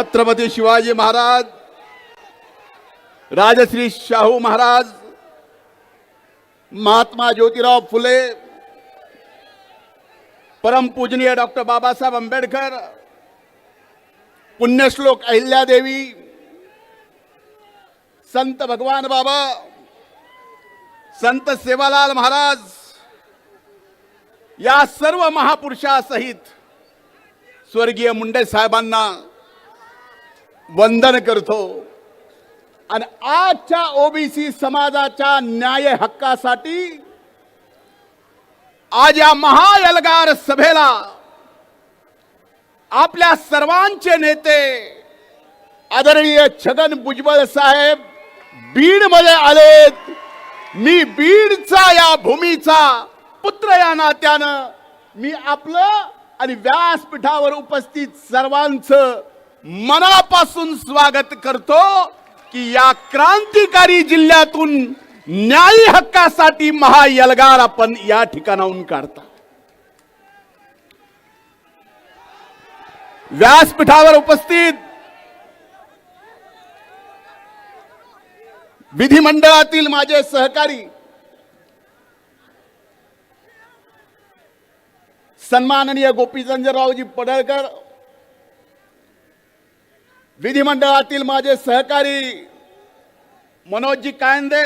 छत्रपती शिवाजी महाराज राजश्री शाहू महाराज महात्मा ज्योतिराव फुले परमपूजनीय डॉक्टर बाबासाहेब आंबेडकर पुण्यश्लोक अहिल्यादेवी संत भगवान बाबा संत सेवालाल महाराज या सर्व महापुरुषासहित स्वर्गीय मुंडे साहेबांना वंदन करतो. आणि आजच्या ओबीसी समाजाच्या न्याय हक्कासाठी आज या महायलगार सभेला आपल्या सर्वांचे नेते आदरणीय छगन भुजबळ साहेब बीडमध्ये आलेत. मी बीडचा या भूमीचा पुत्र या नात्यानं मी आपलं आणि व्यासपीठावर उपस्थित सर्वांचं मनापासून स्वागत करतो की या क्रांतिकारी जिल्ह्यातून न्यायी हक्कासाठी महायलगार आपण या व्यासपीठावर उपस्थित विधिमंडळातील माझे सहकारी, सन्माननीय गोपीचंद्ररावजी पडळकर विधिमंडळातील माझे सहकारी मनोजजी कायंदे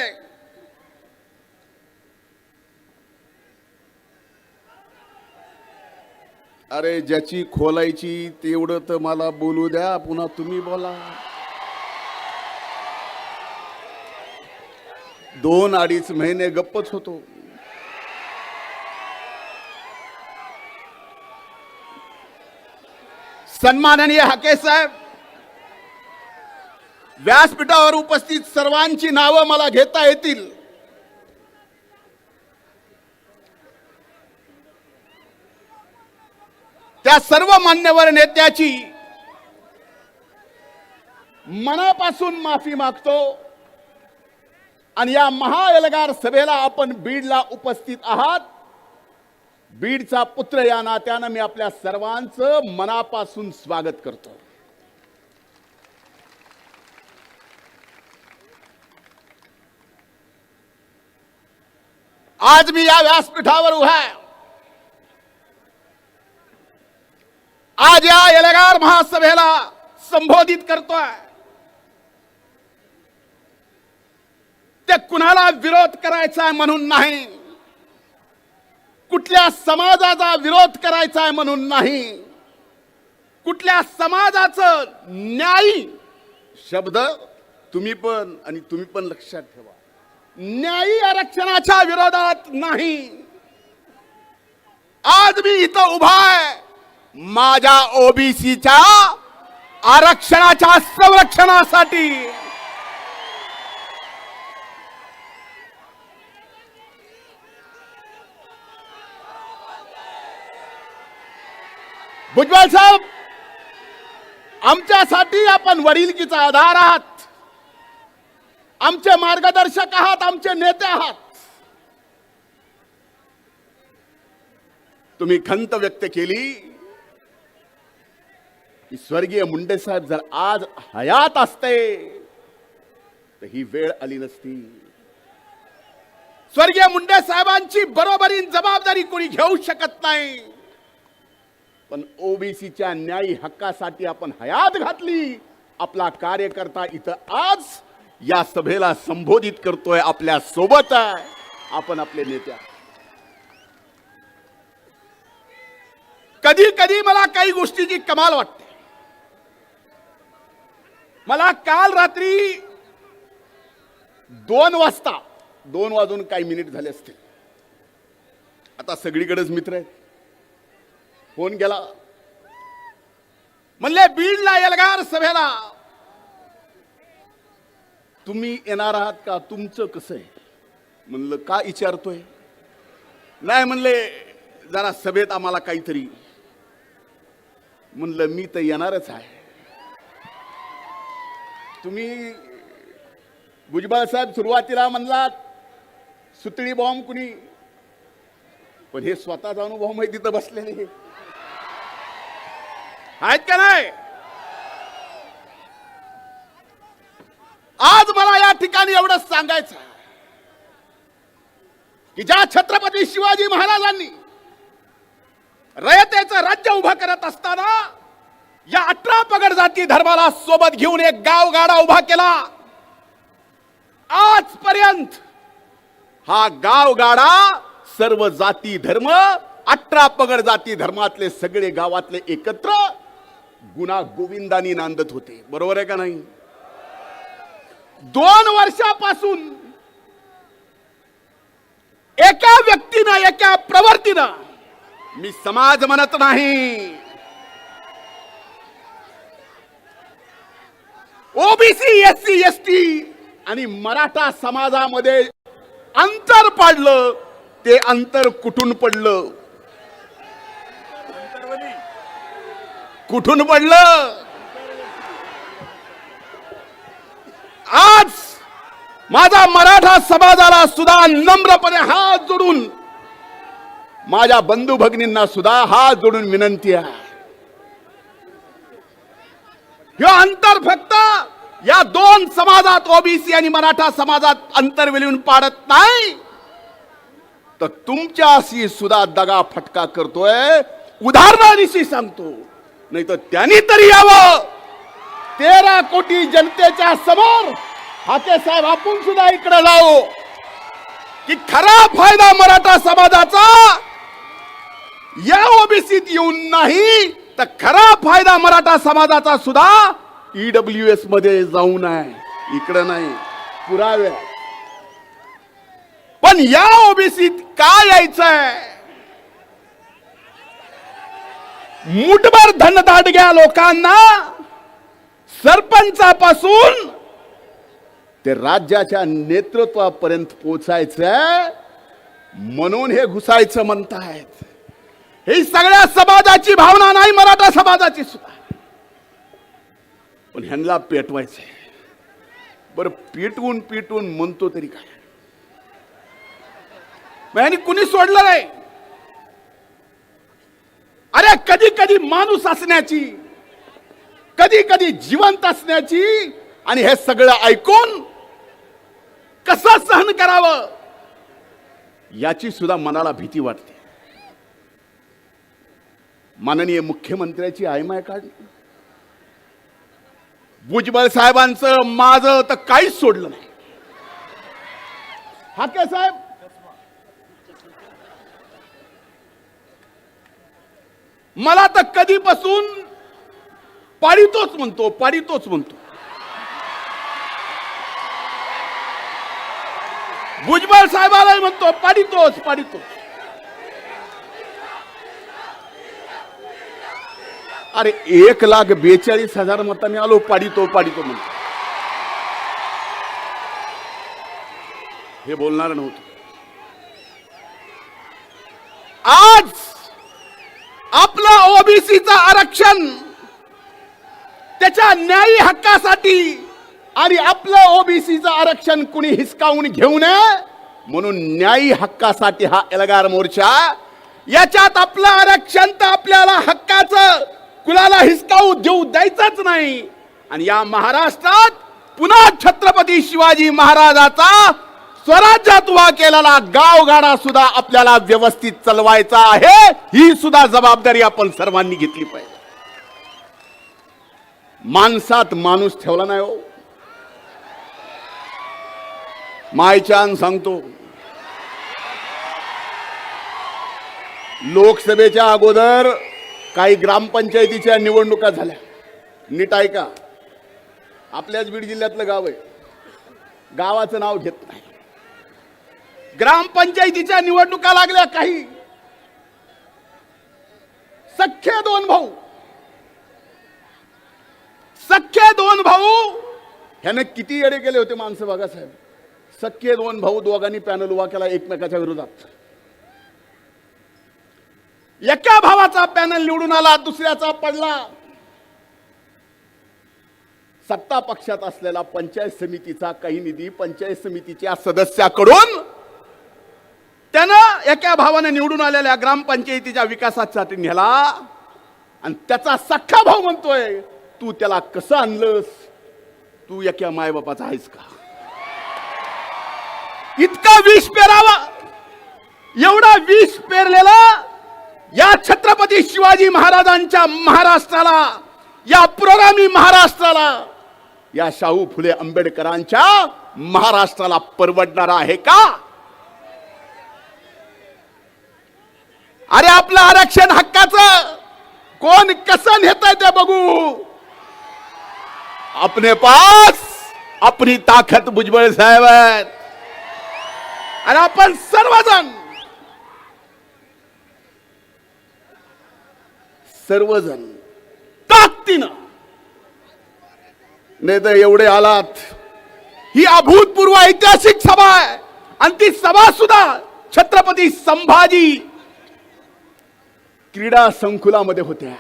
अरे ज्याची खोलायची तेवढं तर मला बोलू द्या पुन्हा तुम्ही बोला. दोन अडीच महिने गप्पच होतो. सन्माननीय हाके साहेब व्यासपीठावर उपस्थित सर्वांची नावं मला घेता येतील. त्या सर्व मान्यवर नेत्याची मनापासून माफी मागतो आणि या महाएलगार सभेला आपण बीडला उपस्थित आहात. बीडचा पुत्र या नात्यानं मी आपल्या सर्वांचं मनापासून स्वागत करतो. आज मी या व्यासपीठावर उभा आहे. आज या एलगार महासभेला संबोधित करतोय. ते कुणाला विरोध करायचा आहे म्हणून नाही. कुठल्या समाजाचा विरोध करायचा आहे म्हणून नाही. कुठल्या समाजाचं न्यायी शब्द तुम्ही पण आणि तुम्ही पण लक्षात ठेवा. न्यायी आरक्षणाच्या विरोधात नाही. आज मी इथं उभा आहे. माझ्या ओबीसीच्या आरक्षणाच्या संरक्षणासाठी. भुजबळ साहेब आमच्यासाठी आपण वडिलकीचा आधार आहात. आमचे मार्गदर्शक आहात आमचे नेते आहात. तुम्ही खंत व्यक्त केली की स्वर्गीय मुंडे साहेब जर आज हयात असते तर ही वेळ आली नसती. स्वर्गीय मुंडे साहेबांची बरोबरीन जबाबदारी कोणी घेऊ शकत नाही. पण ओबीसीच्या न्यायी हक्कासाठी आपण हयात घातली. आपला कार्यकर्ता इथं आज या सभेला संबोधित करतोय आपल्यासोबत आहे. आपण आपले नेत्या कधी कधी मला काही गोष्टीची कमाल वाटते. मला काल रात्री दोन वाजता दोन वाजून काही मिनिट झाले असतील. आता सगळीकडेच मित्र आहेत. फोन गेला. म्हणले बीडला एल्गार सभेला तुम्ही येणार आहात का? तुमचं कसं आहे? म्हणलं का विचारतोय नाही म्हणले जरा सभेत आम्हाला काहीतरी. म्हणलं मी तर येणारच आहे. तुम्ही भुजबळ साहेब सुरुवातीला म्हणलात सुतळी बॉम्ब कुणी? पण हे स्वतःचा अनुभव माहिती तिथं बसलेले. आहेत का नाही? आज मला या ठिकाणी एवढंच सांगायचं की ज्या छत्रपती शिवाजी महाराजांनी रयतेचं राज्य उभं करत असताना या अठरा पगड जाती धर्माला सोबत घेऊन एक गाव गाडा उभा केला. आजपर्यंत हा गाव गाडा सर्व जाती धर्म अठरा पगड जाती धर्मातले सगळे गावातले एकत्र गुणा गोविंदानी नांदत होते. बरोबर आहे का नाही? दोन वर्षापासून एका व्यक्तीनं एका प्रवर्तीनं मी समाज म्हणत नाही. OBC S C S T आणि मराठा समाजामध्ये अंतर पाडलं ते अंतर कुठून पडलं? कुठून पडलं? आज माझा मराठा समाजाला सुद्धा नम्रपणे हात जोडून माझ्या बंधू भगिनींना सुद्धा हात जोडून विनंती आहे. हे अंतर फक्त या दोन समाजात ओबीसी आणि मराठा समाजात अंतर विलवून पाडत नाही. तर तुमच्याशी सुद्धा दगा फटका करतोय. उदाहरणानिशी सांगतो. नाही तर त्यांनी तरी यावं. तेरा कोटी जनतेच्या समोर हाके साहेब आपण सुद्धा इकडे जाऊ. की खरा फायदा मराठा समाजाचा या ओबीसीत येऊन नाही तर खरा फायदा मराठा समाजाचा सुद्धा ईडब्ल्यू एसमध्ये जाऊन आहे इकडे नाही पुरावे. पण या ओबीसीत काय यायचंय? मुठभर धनदाडग्या लोकांना. सरपंचापासून ते राज्याच्या नेतृत्वापर्यंत पोचायचं म्हणून हे घुसायचं म्हणतायत. ही सगळ्या समाजाची भावना नाही मराठा समाजाची सुद्धा. पण ह्यांना पेटवायचंय. बरं पेटवून पेटवून म्हणतो तरी काय? मग ह्यांनी कुणी सोडलं नाही? अरे कधी कधी माणूस असण्याची कधी कधी जिवंत असण्याची आणि हे सगळं ऐकून कसं सहन करावं याची सुद्धा मनाला भीती वाटते. माननीय मुख्यमंत्र्याची आयमाय काढली भुजबळ साहेबांचं माझं तर काहीच सोडलं नाही. हाके साहेब? मला तर कधीपासून पाडितोच म्हणतो पाडितोच म्हणतो. भुजबळ साहेबालाही म्हणतो पाडितोच पाडितोच अरे एक लाख बेचाळीस हजार मतांनी आलो पाडितो पाडितो म्हणतो. हे बोलणार नव्हतं. आज आपलं ओबीसीचा आरक्षण त्याच्या न्यायी हक्कासाठी आणि आपलं ओबीसीचं आरक्षण कुणी हिसकावून घेऊ नये म्हणून न्यायी हक्कासाठी हा एल्गार मोर्चा. याच्यात आपलं आरक्षण तर आपल्याला हक्काचं कुणाला हिसकावू देऊ द्यायचंच नाही. आणि या महाराष्ट्रात पुन्हा छत्रपती शिवाजी महाराजाचा स्वराज्यात उभा केलेला गावगाडा सुद्धा आपल्याला व्यवस्थित चालवायचा आहे ही सुद्धा जबाबदारी आपण सर्वांनी घेतली पाहिजे. माणसात माणूस ठेवला नाही हो. मायचान सांगतो. लोकसभेच्या अगोदर काही ग्रामपंचायतीच्या निवडणुका झाल्या. नीट ऐका. आपल्याच बीड जिल्ह्यातलं गाव आहे. गावाचं नाव घेत नाही. ग्रामपंचायतीच्या निवडणुका लागल्या काही. सख्खे दोन भाऊ. सख्खे दोन भाऊ. ह्याने किती येडे केले होते माणसं बघा साहेब. सख्खे दोन भाऊ दोघांनी पॅनल उभा केला एकमेकाच्या विरोधात. एका भावाचा पॅनल निवडून आला दुसऱ्याचा पडला. सत्ता पक्षात असलेला पंचायत समितीचा काही निधी पंचायत समितीच्या सदस्याकडून त्यानं एका भावाने निवडून आलेल्या ग्रामपंचायतीच्या विकासासाठी नेला. आणि त्याचा सख्खा भाऊ म्हणतोय. तू त्याला कसं आणलंस? तू एका मायबापाचा आहेस का? इतका विष पेरावा. एवढा विष पेरलेला या छत्रपती शिवाजी महाराजांच्या महाराष्ट्राला या पुरोगामी महाराष्ट्राला या शाहू फुले आंबेडकरांच्या महाराष्ट्राला परवडणार आहे का? अरे आपलं आरक्षण हक्काचं. कोण कसं नेत ते बघू. अपने पास अपनी ताकद भुजबळ साहेब आहेत आणि आपण सर्वजण सर्वजण ताकदीनं नाही तर एवढे आलात ही अभूतपूर्व ऐतिहासिक सभा आहे आणि ती सभा सुद्धा छत्रपती संभाजी क्रीडा संकुलामध्ये होत्या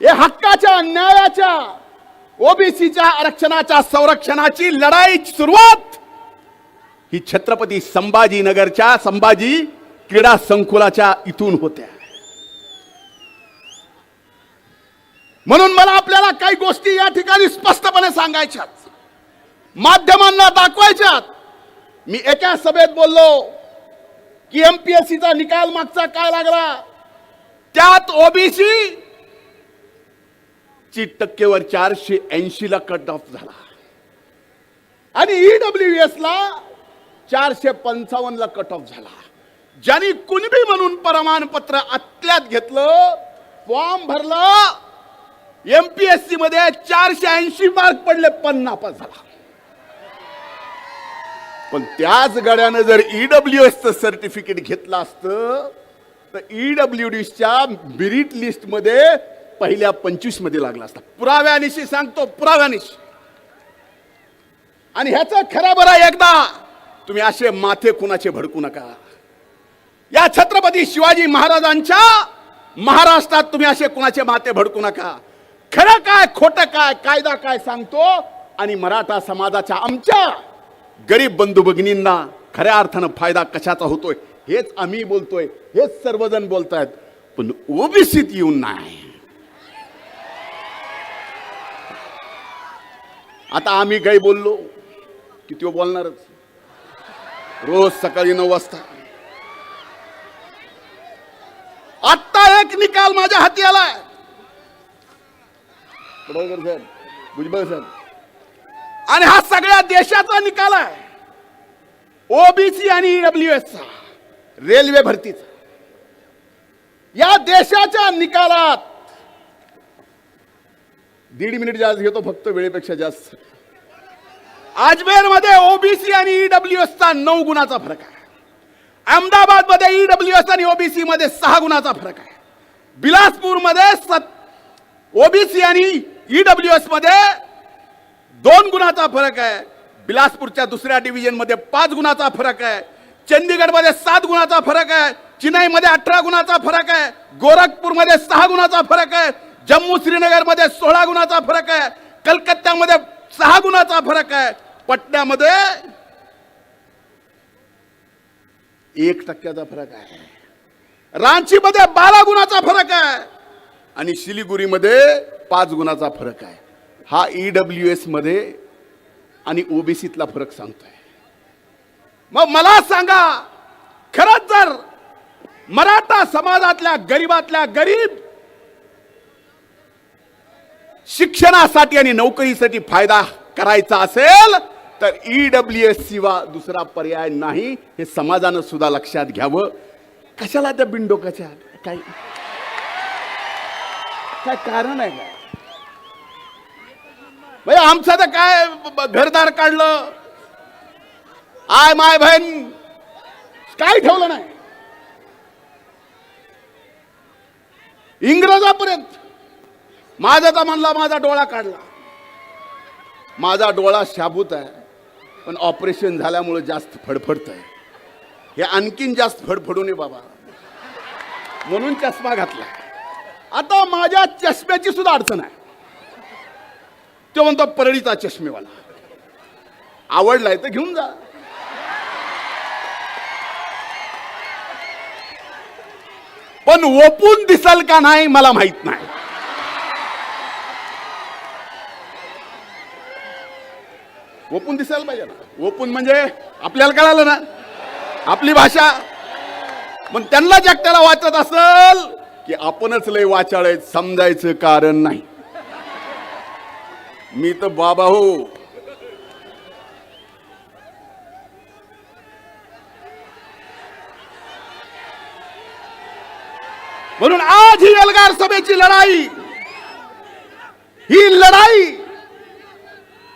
हे हक्काच्या न्यायाच्या ओबीसीच्या आरक्षणाच्या संरक्षणाची लढाई सुरुवात! ही छत्रपती संभाजीनगरच्या संभाजी क्रीडा संकुलाच्या इथून होत्या. म्हणून मला आपल्याला काही गोष्टी या ठिकाणी स्पष्टपणे सांगायच्यात. माध्यमांना दाखवायच्यात. मी एका सभेत बोललो की एमपीएससीचा निकाल मागचा काय लागला? त्यात ओबीसी ची टक्केवर चारशे ऐंशी ला कट ऑफ झाला. आणि ईडब्ल्यू एस ला चारशे पंचावन्न ला कट ऑफ झाला. ज्यांनी कुणबी म्हणून प्रमाणपत्र आतल्यात घेतलं फॉर्म भरला एमपीएससी मध्ये चारशे ऐंशी मार्क पडले पण नापास झाला. पण त्याच गड्यानं जर ईडब्ल्यू एसचं सर्टिफिकेट घेतलं असतं तर ईडब्ल्यू च्या मिरिट लिस्टमध्ये पहिल्या पंचवीसमध्ये लागला असता. पुराव्यानिशी सांगतो पुराव्यानिशी. आणि ह्याचं खरं बरं एकदा तुम्ही असे माथे कुणाचे भडकू नका. या छत्रपती शिवाजी महाराजांच्या महाराष्ट्रात तुम्ही असे कुणाचे माथे भडकू नका. खरं काय खोटं काय कायदा काय सांगतो आणि मराठा समाजाच्या आमच्या गरीब बंधू भगिनींना खऱ्या अर्थानं फायदा कशाचा होतोय हेच आम्ही बोलतोय हेच सर्वजण बोलतायत. पण ओबीसीत येऊन नाही. आता आम्ही काही बोललो की तो बोलणारच. रोज सकाळी नऊ वाजता. आत्ता एक निकाल माझ्या हाती आलाय. पडळकर साहेब भुजबळ साहेब आणि हा सगळ्या देशाचा निकाल आहे. ओबीसी आणि ईडब्ल्यू चा रेल्वे भरतीचा. या देशाच्या निकालात दीड मिनिट जास्त घेतो फक्त वेळेपेक्षा जास्त. अजमेरमध्ये ओबीसी आणि ईडब्ल्यू एसचा नऊ गुणाचा फरक आहे. अहमदाबादमध्ये ईडब्ल्यू एस आणि ओबीसी मध्ये सहा गुणाचा फरक आहे. बिलासपूरमध्ये सत ओबीसी आणि ईडब्ल्यू एसमध्ये दोन गुणाचा फरक आहे. बिलासपूरच्या दुसऱ्या डिव्हिजनमध्ये पाच गुणाचा फरक आहे. चंदीगडमध्ये सात गुणाचा फरक आहे. चिनाई मध्ये अठरा गुणाचा फरक आहे. गोरखपूरमध्ये सहा गुणाचा फरक आहे. जम्मू श्रीनगरमध्ये सोळा गुणाचा फरक आहे. कलकत्त्यामध्ये सहा गुणाचा फरक आहे. पटण्यामध्ये एक टक्क्याचा फरक आहे. रांचीमध्ये बारा गुणाचा फरक आहे. आणि शिलिगुरीमध्ये पाच गुणाचा फरक आहे. हा ईडब्ल्यू एसमध्ये आणि ओबीसीतला फरक सांगतोय. मग मला सांगा खरंच जर मराठा समाजातल्या गरीबातल्या गरीब शिक्षणासाठी आणि नोकरीसाठी फायदा करायचा असेल तर ई ईडब्ल्यू एस शिवा दुसरा पर्याय नाही. हे समाजानं सुद्धा लक्षात घ्यावं. कशाला त्या बिंडोकाच्या काय? काय कारण आहे काय म्हणजे आमचं तर काय घरदार काढलं? आय माय बहीण काय ठेवलं नाही? इंग्रजापर्यंत. माझा तर म्हणला माझा डोळा काढला? माझा डोळा शाबूत आहे पण ऑपरेशन झाल्यामुळे जास्त फडफडत आहे हे आणखीन जास्त फडफडू नये बाबा. म्हणून चष्मा घातला. आता माझ्या चष्म्याची सुद्धा अडचण आहे. तो म्हणतो परळीचा चष्मेवाला. आवडलाय तर घेऊन जा. पण ओपून दिसल का नाही मला माहीत नाही. ओपन दिसायला पाहिजे ना म्हणजे आपल्याला कळालं ना. आपली भाषा. पण त्यांना जगताला वाचत असल की आपणच लय वाचाळ समजायचं कारण नाही. मी तर बाबा हो. म्हणून आज ही एल्गार सभेची लढाई ही लढाई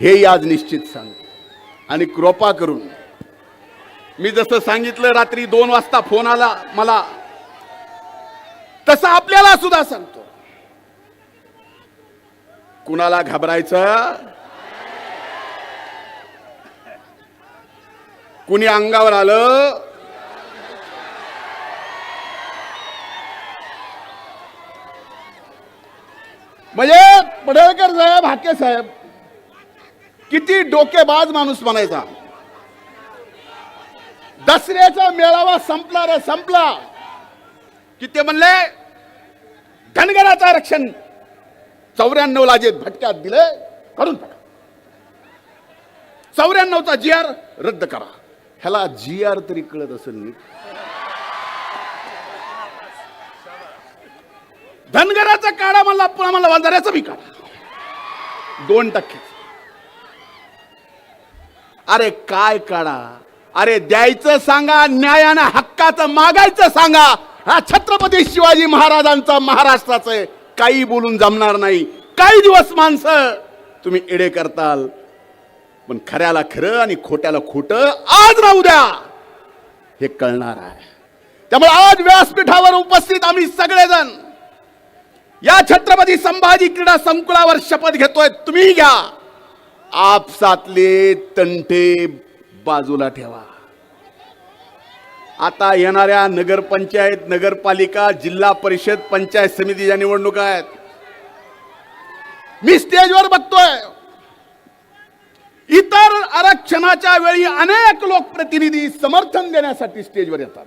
हे आज निश्चित सांगतो आणि कृपा करून मी जसं सांगितलं रात्री दोन वाजता फोन आला मला तसं आपल्याला सुद्धा सांगतो. कुणाला घाबरायचं? कुणी अंगावर आलं? म्हणजे पडळकर साहेब हाके साहेब किती डोकेबाज माणूस म्हणायचा. दसऱ्याचा मेळावा संपला रे संपला. कि ते म्हणले धनगराचं आरक्षण चौऱ्याण्णव ला जे भटक्यात दिले करून टाका. चौऱ्याण्णवचा जी आर रद्द करा. ह्याला जी आर तरी कळत असेल नीट. धनगराचा काढा म्हणला पुन्हा मला वांजाऱ्याचा बी काढा. दोन टक्के. अरे काय काढा अरे द्यायचं सांगा न्यायानं हक्काचं मागायचं सांगा. हा छत्रपती शिवाजी महाराजांचा महाराष्ट्राचं आहे. काही बोलून जमणार नाही. काही दिवस माणसं. तुम्ही एडे करताल. पण खऱ्याला खरं आणि खोट्याला खोटं आज ना उद्या हे कळणार आहे. त्यामुळे आज व्यासपीठावर उपस्थित आम्ही सगळेजण या छत्रपती संभाजी क्रीडा संकुलावर शपथ घेतोय. तुम्ही घ्या. आपसातले तंटे बाजूला ठेवा. आता येणाऱ्या नगरपंचायत नगरपालिका जिल्हा परिषद पंचायत समितीच्या निवडणुका आहेत मी स्टेजवर बघतोय. इतर आरक्षणाच्या वेळी अनेक लोकप्रतिनिधी समर्थन देण्यासाठी स्टेजवर येतात.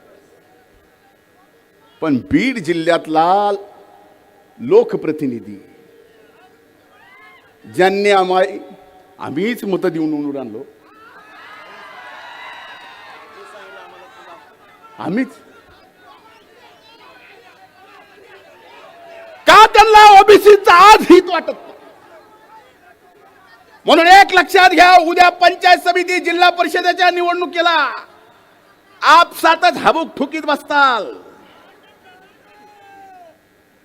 पण बीड जिल्ह्यातला लोकप्रतिनिधी ज्यांनी आम्हाला आम्हीच मतं देऊन निवडून आणलो. आम्हीच. का त्यांना ओबीसीचा आज हित वाटत म्हणून एक लक्षात घ्या उद्या पंचायत समिती जिल्हा परिषदेच्या निवडणुकीला आपसातच हाबूक ठुकीत बसताल.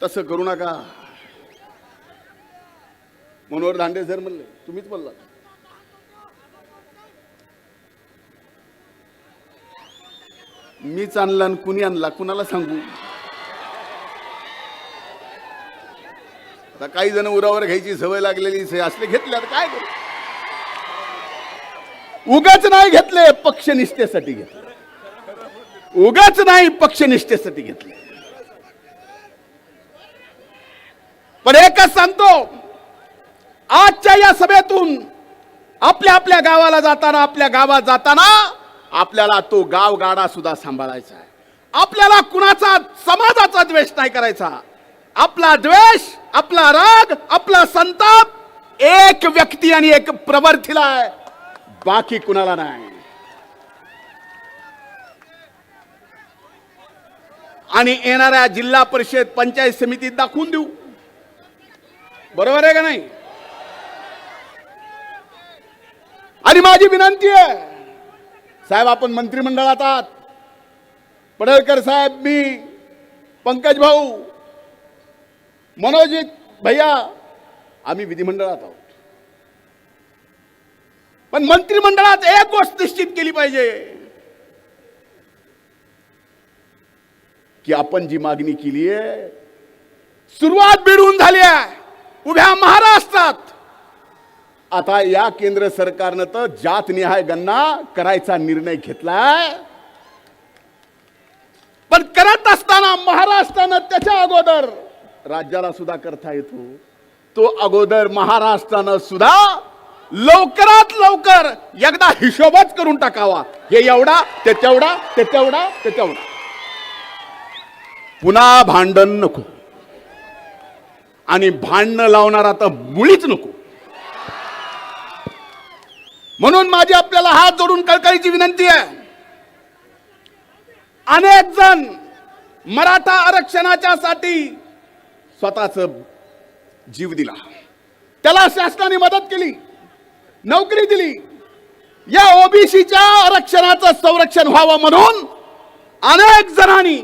तसं करू नका. मनोहर दांडे सर म्हणले तुम्हीच बोलला मीच आणला आणि कुणी आणला? कुणाला सांगू? आता काही जण उरावर घ्यायची सवय लागलेली असले घेतले आता काय करू? उगाच नाही घेतले पक्षनिष्ठेसाठी घेतले. उगाच नाही पक्षनिष्ठेसाठी घेतले. पण एकच सांगतो आजच्या या सभेतून आपल्या आपल्या गावाला जाताना आपल्या गावात जाताना आपल्याला तो गाव गाडा सुद्धा सांभाळायचा आहे. आपल्याला कुणाचा समाजाचा द्वेष नाही करायचा. आपला द्वेष आपला राग आपला संताप एक व्यक्ती आणि एक प्रवर्तीला आहे. बाकी कुणाला नाही. आणि येणाऱ्या जिल्हा परिषद पंचायत समितीत दाखवून देऊ. बरोबर आहे का नाही? आणि माझी विनंती आहे साहेब आपण मंत्रिमंडळात आहात. पडळकर साहेब मी पंकज भाऊ मनोजित भैया आम्ही विधिमंडळात आहोत. पण मंत्रिमंडळात एक गोष्ट निश्चित केली पाहिजे की आपण जी मागणी केली आहे सुरुवात बिडून झाली आहे. उभ्या महाराष्ट्रात आता या केंद्र सरकारनं तर जातनिहाय गणना करायचा निर्णय घेतलाय. पण करत असताना महाराष्ट्रानं त्याच्या अगोदर राज्याला सुद्धा करता येतो. तो अगोदर महाराष्ट्रानं सुद्धा लवकरात लवकर एकदा हिशोबच करून टाकावा. हे एवढा ते तेवढा ते तेवढा ते तेवढा. पुन्हा भांडण नको. आणि भांडणं लावणारा तर मुळीच नको. म्हणून माझी आपल्याला हात जोडून कळकळीची विनंती आहे. अनेक जण मराठा आरक्षणाच्या साठी स्वतःच जीव दिला. त्याला शासनाने मदत केली नोकरी दिली. या ओबीसीच्या आरक्षणाचं संरक्षण व्हावं म्हणून अनेक जणांनी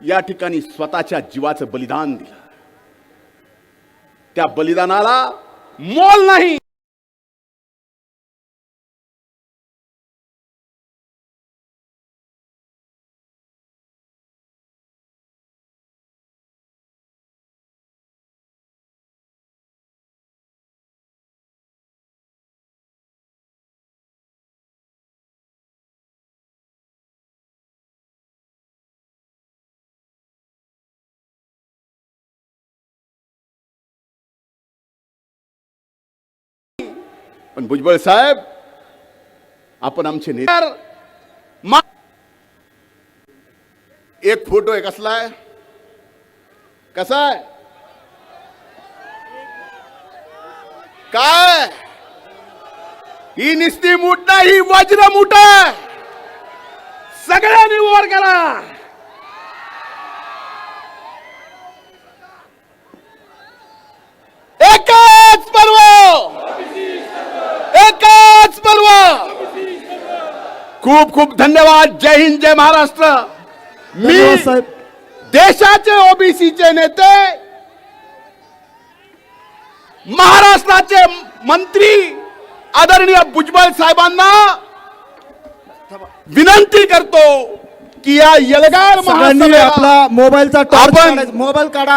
या ठिकाणी स्वतःच्या जीवाचं बलिदान दिलं. त्या बलिदानाला मोल नाही. पण भुजबळ साहेब आपण आमचे नेते एक फोटो आहे कसला आहे? कसा आहे? काय? ही निस्ती मूठ नाही ही वज्र मूठ सगळ्यांनी वर करा एकच पर्व एकच पर्व खूप खूप धन्यवाद. जय हिंद जय महाराष्ट्र. मी देशाचे ओबीसीचे नेते महाराष्ट्राचे मंत्री आदरणीय भुजबळ साहेबांना विनंती करतो की या यलगार आपला मोबाईलचा. मोबाईल काढा.